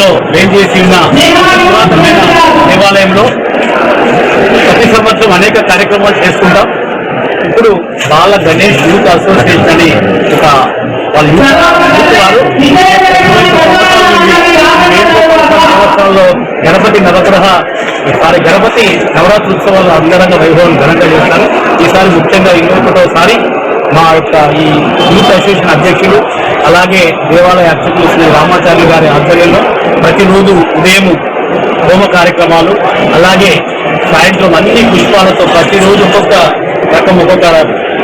లో వేంచేసి ఉన్న పురాతనమైన దేవాలయంలో ప్రతి సంవత్సరం అనేక కార్యక్రమాలు చేసుకుంటాం. ఇప్పుడు బాల గణేష్ యూత్ అసోసియేషన్ అని ఒక వాళ్ళు వారు సంవత్సరాల్లో గణపతి నవగ్రహ ఈసారి గణపతి నవరాత్రి ఉత్సవాలు అంగరంగ వైభవం ఘనంగా చేస్తారు. ఈసారి ముఖ్యంగా ఇరవై ఒకటోసారి మా యొక్క ఈ యూత్ అసోసియేషన్ అధ్యక్షులు అలాగే దేవాలయ అర్చకులు శ్రీ రామాచార్య గారి ఆధ్వర్యంలో ప్రతిరోజు ఉదయం హోమ కార్యక్రమాలు అలాగే సాయంత్రం అన్ని పుష్పాలతో ప్రతిరోజు ఒక్కొక్క రకం ఒక్కొక్క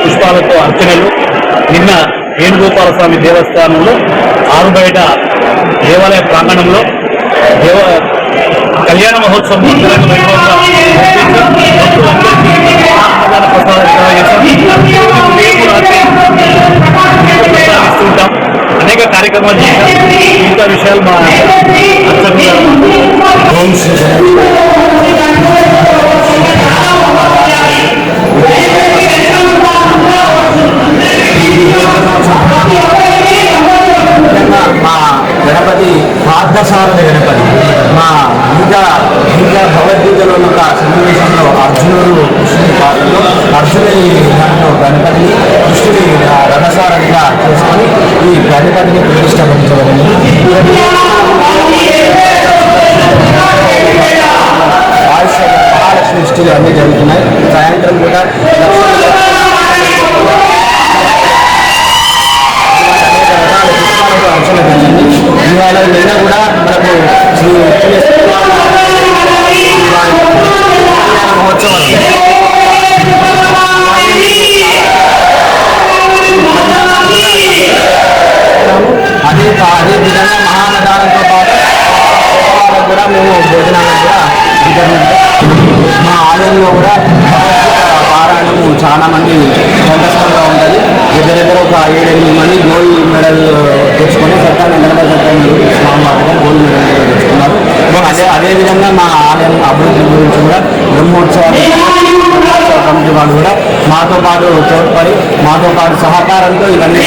పుష్పాలతో అర్చనలు. నిన్న వేణుగోపాల స్వామి దేవస్థానంలో ఆరు బయట దేవాలయ ప్రాంగణంలో దేవ కళ్యాణ మహోత్సవం కార్యక్రమాలు చేశాం మిగతా విషయాలు మా మా గణపతి పార్థసారథ గణపతి మా గీత గీత భగవద్గీతలో ఒక సన్నివేశంలో అర్జునుడు కృష్ణుని పాత్రలో అర్జునుడి దాంట్లో గణపతిని కృష్ణుడి ఆ రథసారథిగా ఈ ప్రాంతానికి ప్రతిష్టాపించబడింది ఆయుష్ మహాలక్ష్మి ఇష్టిలు అన్నీ జరుగుతున్నాయి. సాయంత్రం కూడా లక్ష్మీ అనేక రకాల పుష్పాలతో అర్చన జరిగింది ఇవాళ మేము భోజనాలు కూడా మా ఆలయంలో కూడా పారాయణము చాలా మంది సంతోషంగా ఉంటుంది. దగ్గర దగ్గర ఒక ఏడెనిమిది మంది గోల్డ్ మెడల్ తెచ్చుకొని సత్యాన్ని గణపతి సత్యాన్ని స్వామివారిగా గోల్డ్ మెడల్ తెచ్చుకున్నారు. అదే అదేవిధంగా మా ఆలయం అభివృద్ధి గురించి కూడా బ్రహ్మోత్సవాలు కమిటీ వాళ్ళు కూడా మాతో పాటు తోడ్పడి మాతో పాటు సహకారంతో ఇవన్నీ